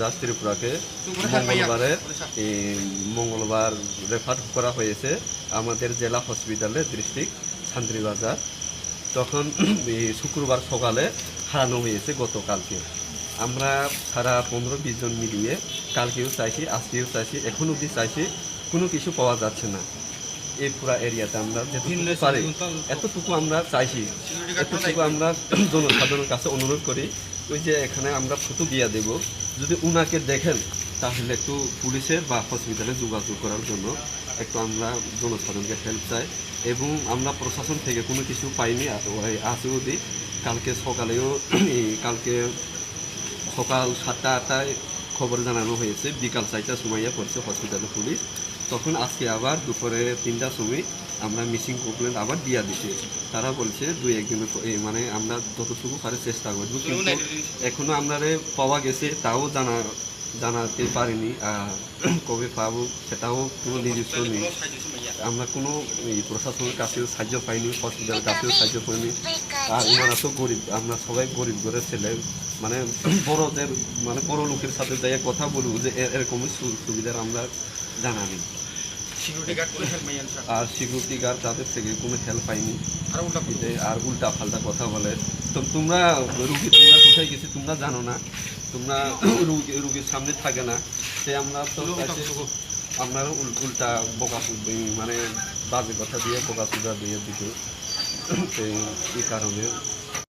দাস ত্রিপুরাকে মঙ্গলবারে এই মঙ্গলবার রেফার করা হয়েছে আমাদের জেলা হসপিটালে ডিস্ট্রিক্ট শান্তিবাজার। তখন শুক্রবার সকালে হারানো হয়েছে গতকালকে। আমরা সারা পনেরো বিশ জন মিলিয়ে কালকেও চাইছি আজকেও চাইছি এখন অবধি চাইছি কোনো কিছু পাওয়া যাচ্ছে না। এই পুরা এরিয়াতে আমরা যেটুকু পারি এতটুকু আমরা চাইছি এতটুকু আমরা জনসাধারণের কাছে অনুরোধ করি ওই যে এখানে আমরা ফটো দিয়ে দেব। যদি উনাকে দেখেন, তাহলে একটু পুলিশের বা হসপিটালে যোগাযোগ করার জন্য একটু আমরা জনসাধারণকে হেল্প চাই। এবং আমরা প্রশাসন থেকে কোনো কিছু পাইনি আছে অবধি। কালকে সকালেও কালকে সকাল সাতটা আটটায় খবর জানানো হয়েছে, বিকাল চারটার সময় পড়ছে হসপিটালে পুলিশ। তখন আজকে আবার দুপুরে তিনটার সময় আমরা মিসিং কমপ্লেন আবার দিয়া দিছি। তারা বলছে দুই একদিন এই মানে আমরা যতটুকু পারে চেষ্টা করব। কিন্তু এখনও আমরা পাওয়া গেছে তাও জানা জানাতে পারিনি। আর কবে পাবো সেটাও কোনো নির্দিষ্ট নেই। আমরা কোনো এই প্রশাসনের কাছেও সাহায্য পাইনি হসপিটালের কাছেও সাহায্য পাইনি। আর ওনারা তো গরিব আমরা সবাই গরিব ঘরের ছেলে। মানে বড়দের মানে বড় লোকের সাথে যাই কথা বলব যে এ- এরকম সু- সুবিধার আমরা জানা নেই। আর সিকিউরিটি গার্ড তাদের থেকে কোনো হেল্প পাইনি। আর উল্টা পাল্টা কথা বলে। তো তোমরা রুগী তোমরা কোথায় গেছি তোমরা জানো না। তোমরা রুগী রুগীর সামনে থাকে না। সে আমরা তো উল্টা বোকা মানে বাজে কথা দিয়ে বোকা দিয়ে দিত। এই কারণে